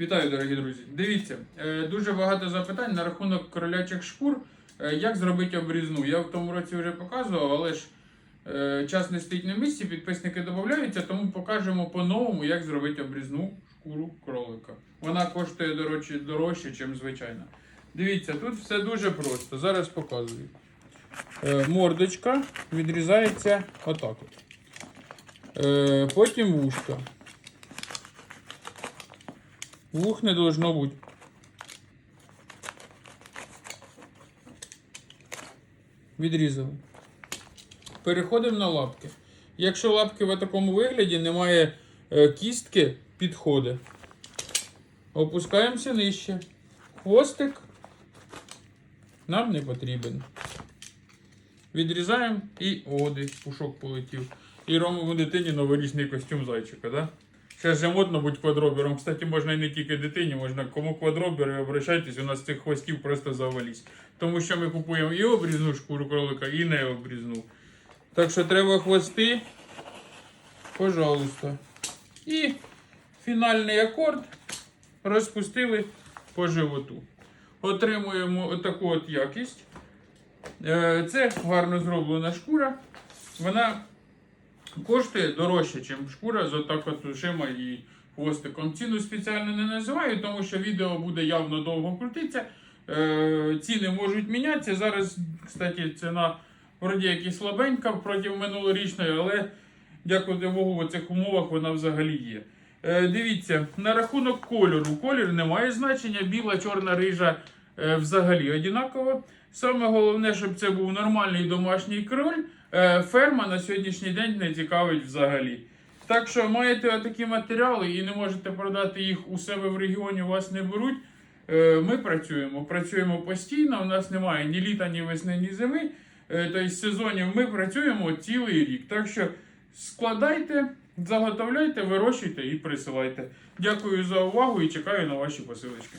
Вітаю, дорогі друзі. Дивіться, е, дуже багато запитань на рахунок кролячих шкур. Е, Як зробити обрізну? Я в тому році вже показував, але ж е, час не стоїть на місці, підписники додаються, тому покажемо по-новому, як зробити обрізну шкуру кролика. Вона коштує дорожче, дорожче ніж звичайна. Дивіться, тут все дуже просто. Зараз показую. Мордочка відрізається отак. От. Потім вушка. Вух не должно бути. Відрізали. Переходимо на лапки. Якщо лапки в такому вигляді немає е, кістки, підходить. Опускаємося нижче. Хвостик нам не потрібен. Відрізаємо і о, пушок полетів. І робимо дитині новорічний костюм зайчика, да? Зараз же бути квадробером. Кстати, можна і не тільки дитині, можна кому квадробери, обращайтесь, у нас цих хвостів просто завались. Тому що ми купуємо і обрізну шкуру кролика, і не обрізну. Так що треба хвости. Пожалуйста. І фінальний акорд розпустили по животу. Отримуємо отаку от якість. Е, Це гарно зроблена шкура. Вона коштує дорожче, ніж шкура з отак от ушима і хвостиком. Ціну спеціально не називаю, тому що відео буде явно довго крутитися. Е, Ціни можуть мінятися. Зараз, кстати, ціна вроді як слабенька проти минулорічної, але дякувати Богу, в цих умовах вона взагалі є. Е, Дивіться, на рахунок кольору. Колір не має значення, біла, чорна, рижа взагалі однаково. Саме головне, щоб це був нормальний домашній кроль. Е, Ферма на сьогоднішній день не цікавить взагалі. Так що маєте такі матеріали і не можете продати їх у себе в регіоні, вас не беруть. Е, Ми працюємо. Працюємо постійно. У нас немає ні літа, ні весни, ні зими. Е, Тобто сезонів ми працюємо цілий рік. Так що складайте, заготовляйте, вирощуйте і присилайте. Дякую за увагу і чекаю на ваші посилочки.